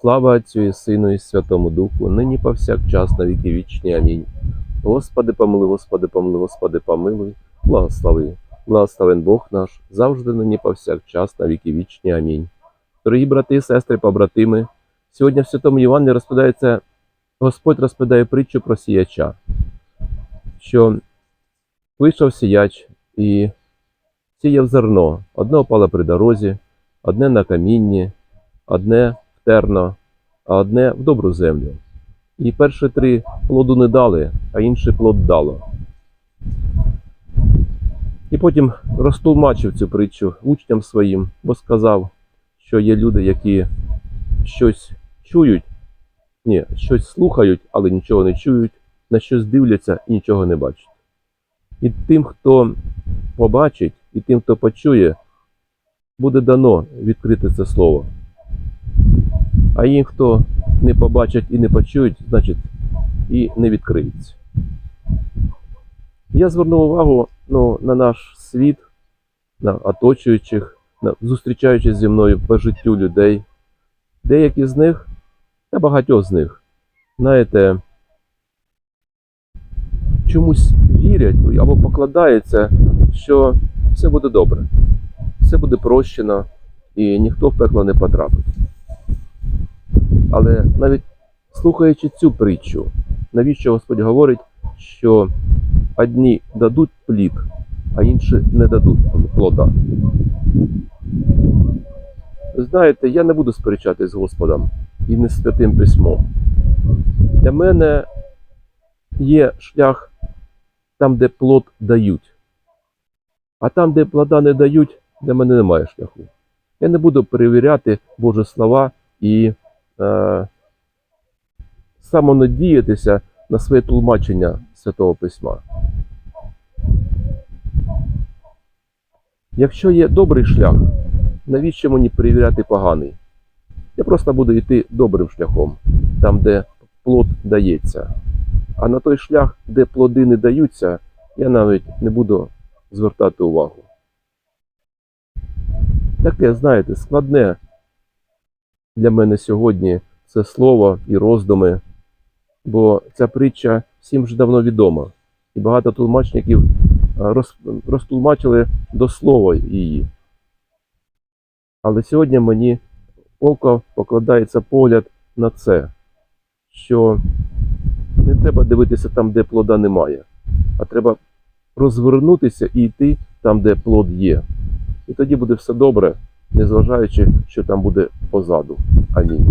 Слава Отцю і Сину і Святому Духу, нині повсякчас на віки вічні. Амінь. Господи, помилуй, Господи, помилуй, Господи, помилуй, благослови. Благословен Бог наш, завжди нині повсякчас на віки вічні. Амінь. Дорогі брати, сестри, побратими, сьогодні в Святому Євангелії розповідається, Господь розповідає притчу про сіяча, що вийшов сіяч і сіяв зерно. Одне опало при дорозі, одне на камінні, одне терно, а одне в добру землю. І перші три плоду не дали, а інший плод дало. І потім розтулмачив цю притчу учням своїм, бо сказав, що є люди, які щось чують, ні, щось слухають, але нічого не чують, на щось дивляться і нічого не бачать. І тим, хто побачить, і тим, хто почує, буде дано відкрити це слово. А їм, хто не побачать і не почують, значить і не відкриється. Я звернув увагу ну, на наш світ, на оточуючих, на зустрічаючись зі мною по життю людей. Деякі з них, та багатьох з них, знаєте, чомусь вірять або покладаються, що все буде добре, все буде прощено і ніхто в пекло не потрапить. Але навіть слухаючи цю притчу, навіщо Господь говорить, що одні дадуть плід, а інші не дадуть плода. Знаєте, я не буду сперечатись з Господом і не святим письмом. Для мене є шлях там, де плод дають. А там, де плода не дають, для мене немає шляху. Я не буду перевіряти Божі слова і е, самонадіятися на своє тлумачення Святого Письма. Якщо є добрий шлях, навіщо мені перевіряти поганий? Я просто буду йти добрим шляхом, там, де плод дається. А на той шлях, де плоди не даються, я навіть не буду звертати увагу. Таке, знаєте, складне для мене сьогодні це слово і роздуми, бо ця притча всім вже давно відома. І багато тлумачників а, розтлумачили до слова її. Але сьогодні мені око покладається погляд на це, що не треба дивитися там, де плода немає, а треба розвернутися і йти там, де плод є. І тоді буде все добре, незважаючи, що там буде позаду. Амінь.